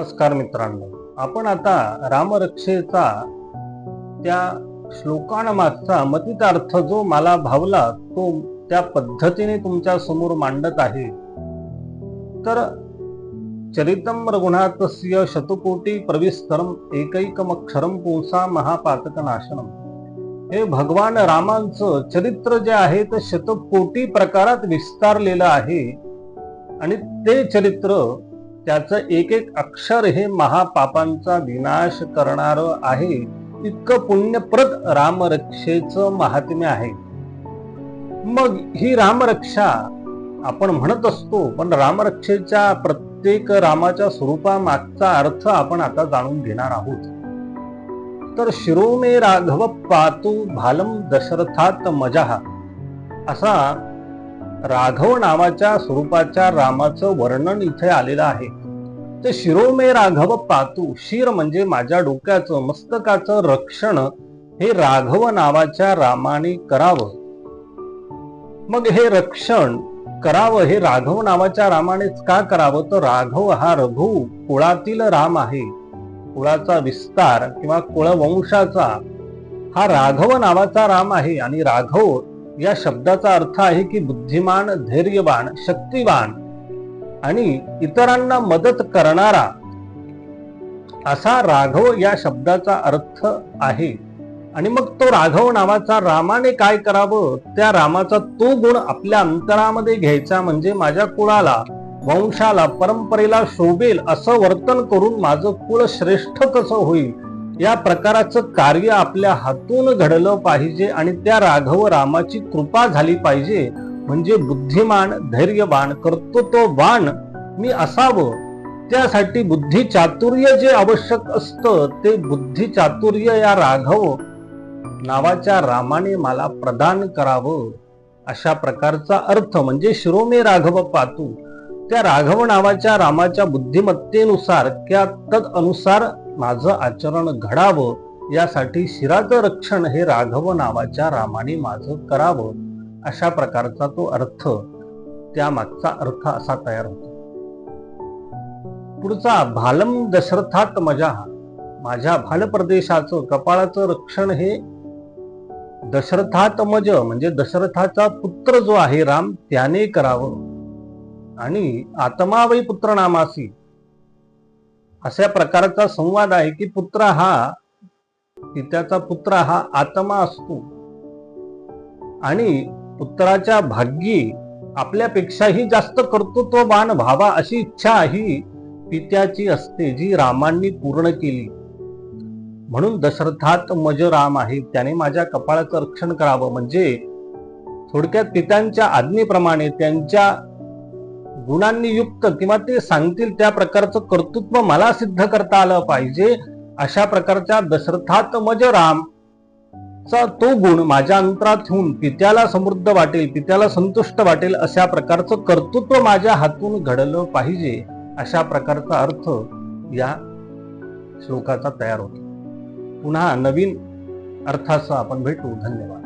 नमस्कार मित्रांनो. आपण आता रामरक्षेचा त्या श्लोकांमागचा मतितार्थ जो मला भावला तो त्या पद्धतीने तुमच्यासमोर मांडत आहे. तर चरितम रघुनाथस्य शतकोटी प्रविस्तरम एकैकमक्षरम पोसा महापातक नाशनम हे भगवान रामांचं चरित्र जे आहे ते शतकोटी प्रकारात विस्तारलेलं आहे. आणि ते चरित्र त्याचं एक एक अक्षर हे महापापांचा विनाश करणार आहे. इतकं पुण्यप्रद रामरक्षेचं महात्म्य आहे. मग ही रामरक्षा आपण म्हणत असतो पण रामरक्षेच्या प्रत्येक रामाच्या स्वरूपामागचा अर्थ आपण आता जाणून घेणार आहोत. तर शिरोमे राघव पातू भालम दशरथात मजाहा असा राघव नावाच्या स्वरूपाच्या रामाचं वर्णन इथे आलेलं आहे. ते शिरोमे राघव पातू शिर म्हणजे माझ्या डोक्याचं मस्तकाचं रक्षण हे राघव नावाच्या रामाने करावं. मग हे रक्षण करावं हे राघव नावाच्या रामानेच का करावं? तर राघव हा रघु कुळातील राम आहे. कुळाचा विस्तार किंवा कुळवंशाचा हा राघव नावाचा राम आहे. आणि राघव या शब्दाचा अर्थ आहे की बुद्धिमान धैर्यवान शक्तिवान. आणि इतरांना मदत करणारा असा राघव या शब्दाचा अर्थ आहे. आणि मग तो राघव नावाचा रामाने काय करावं? त्या रामाचा तो गुण आपल्या अंतरामध्ये घ्यायचा म्हणजे माझ्या कुळाला वंशाला परंपरेला शोभेल असं वर्तन करून माझं कुळ श्रेष्ठ कसं होईल? या प्रकाराचं कार्य आपल्या हातून घडलं पाहिजे आणि त्या राघव रामाची कृपा झाली पाहिजे. म्हणजे बुद्धिमान धैर्यवान कर्तृत्ववान मी असावं. त्यासाठी बुद्धी चातुर्य जे आवश्यक असतं ते बुद्धी चातुर्य या राघव नावाच्या रामाने मला प्रदान करावं. अशा प्रकारचा अर्थ म्हणजे शिरोमे राघव पातू. त्या राघव नावाच्या रामाच्या बुद्धिमत्तेनुसार त्या तद अनुसार माझं आचरण घडावं. यासाठी शिराचं रक्षण हे राघव नावाच्या रामाने माझं करावं. अशा प्रकारचा तो अर्थ त्यामागचा अर्थ असा तयार होतो. पुढचा भालम दशरथात मजा. माझ्या भाल प्रदेशाचं कपाळाचं रक्षण हे दशरथात मज म्हणजे दशरथाचा पुत्र जो आहे राम त्याने करावं. आणि आत्मावई पुत्र नामासी अशा प्रकारचा संवाद आहे की पुत्र हा पित्याचा पुत्र हा आत्मा असतो. आणि पुत्राच्या भाग्यी आपल्यापेक्षाही जास्त कर्तृत्ववान व्हावा अशी इच्छा ही पित्याची असते जी रामांनी पूर्ण केली. म्हणून दशरथात मज राम आहे. त्याने माझ्या कपाळाचं रक्षण करावं. म्हणजे थोडक्यात पित्यांच्या आज्ञेप्रमाणे त्यांच्या गुणांनी युक्त किंवा ते सांगतील त्या प्रकारचं कर्तृत्व मला सिद्ध करता आलं पाहिजे. अशा प्रकारच्या दशरथात मज राम चा तो गुण माझ्या अंतरात ठेवून पित्याला समृद्ध वाटेल पित्याला संतुष्ट वाटेल अशा प्रकारचं कर्तृत्व माझ्या हातून घडलं पाहिजे अशा प्रकारचा अर्थ या श्लोकाचा तयार होतो. पुन्हा नवीन अर्थाचा आपण भेटू. धन्यवाद.